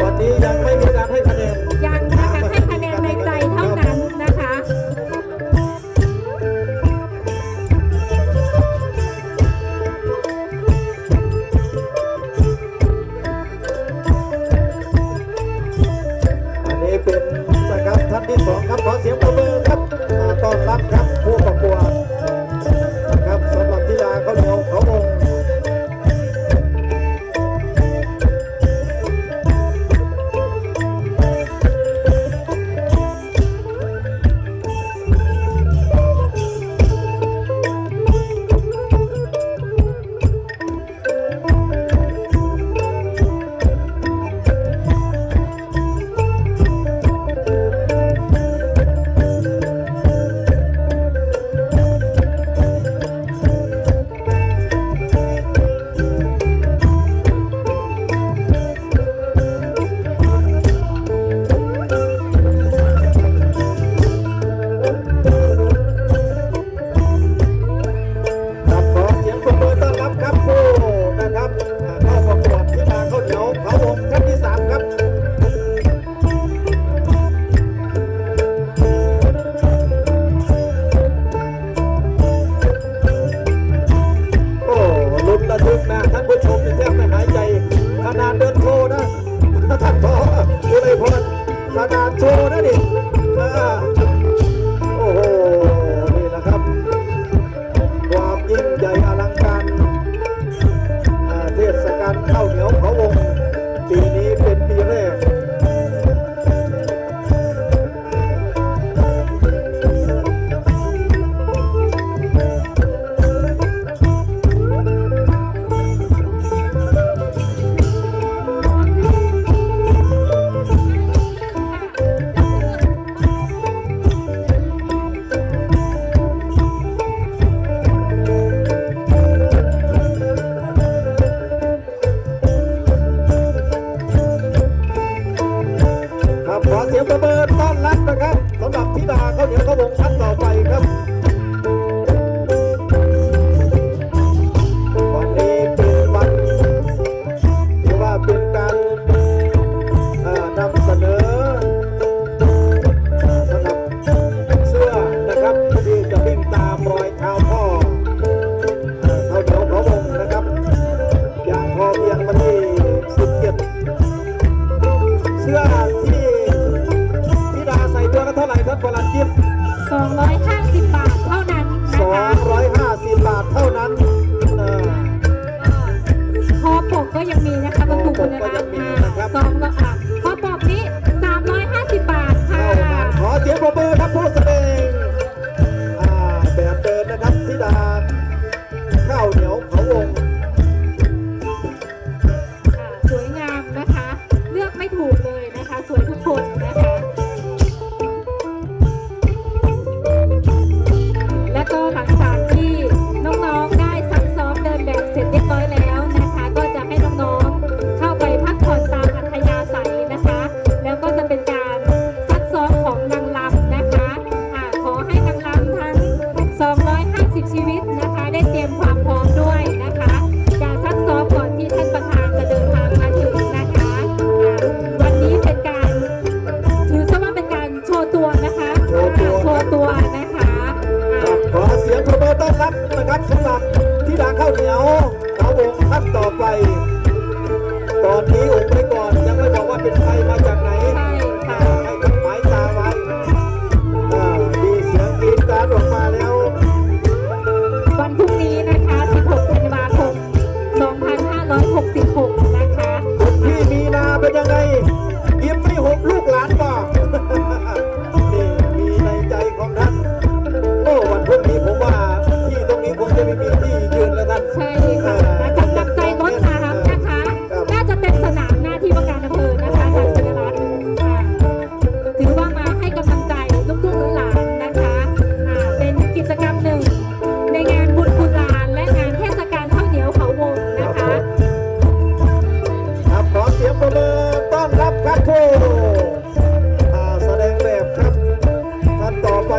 ยังไม่มีการให้คะแนนยังนะคะให้คะแนนในใจเท่านั้นนะคะ อันนี้เป็นนะครับท่านที่สองครับขอเสียงประบมือครับอ่าต้อนรับครับ สียงประเมินต้อนรับนะครับสำหรับที่มาเขาเหนียวเขาวงชั้นต่อไป ต้อนรับนะครับสำหรับที่ร้านข้าวเหนียวขององขัดนต่อไป ตอนนี้องค์ไปก่อนยังไม่บอกว่าเป็นใครมาจากไหน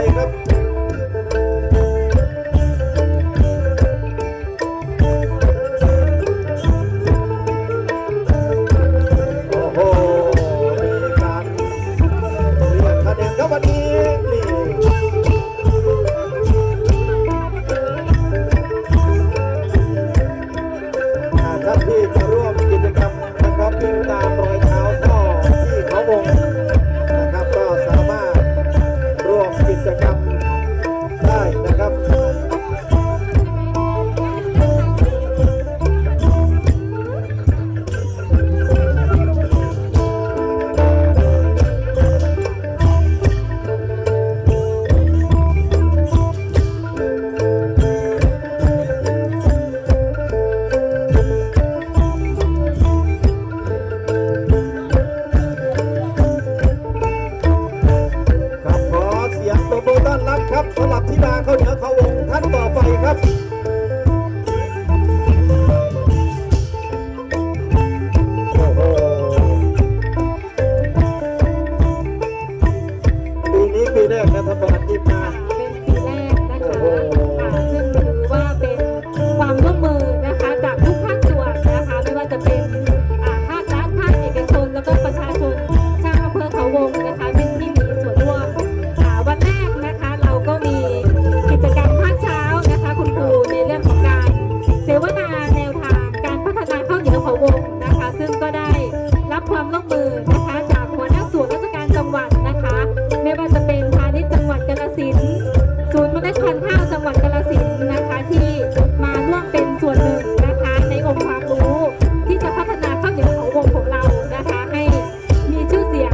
I got สำหรับที่นาเข้าเหนียเขาวงท่านต่อไปครับ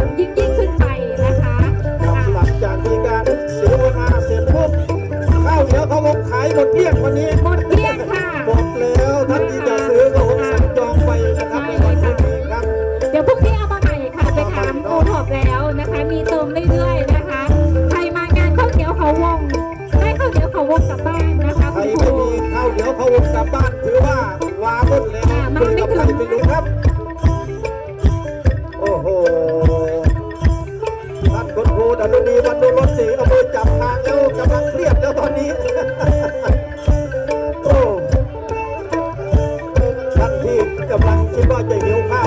งยิ่งยิ่งขึ้นไปนะคะหลังจากมีการเสวนาเสร็จปุ๊บข้าวเหนียวเขาขายหมดเกลี้ยงวันนี้หมดเกลี้ยงค่ะหมดแล้วท่านที่จะซื้อ คิดว่าจะหิวข้าว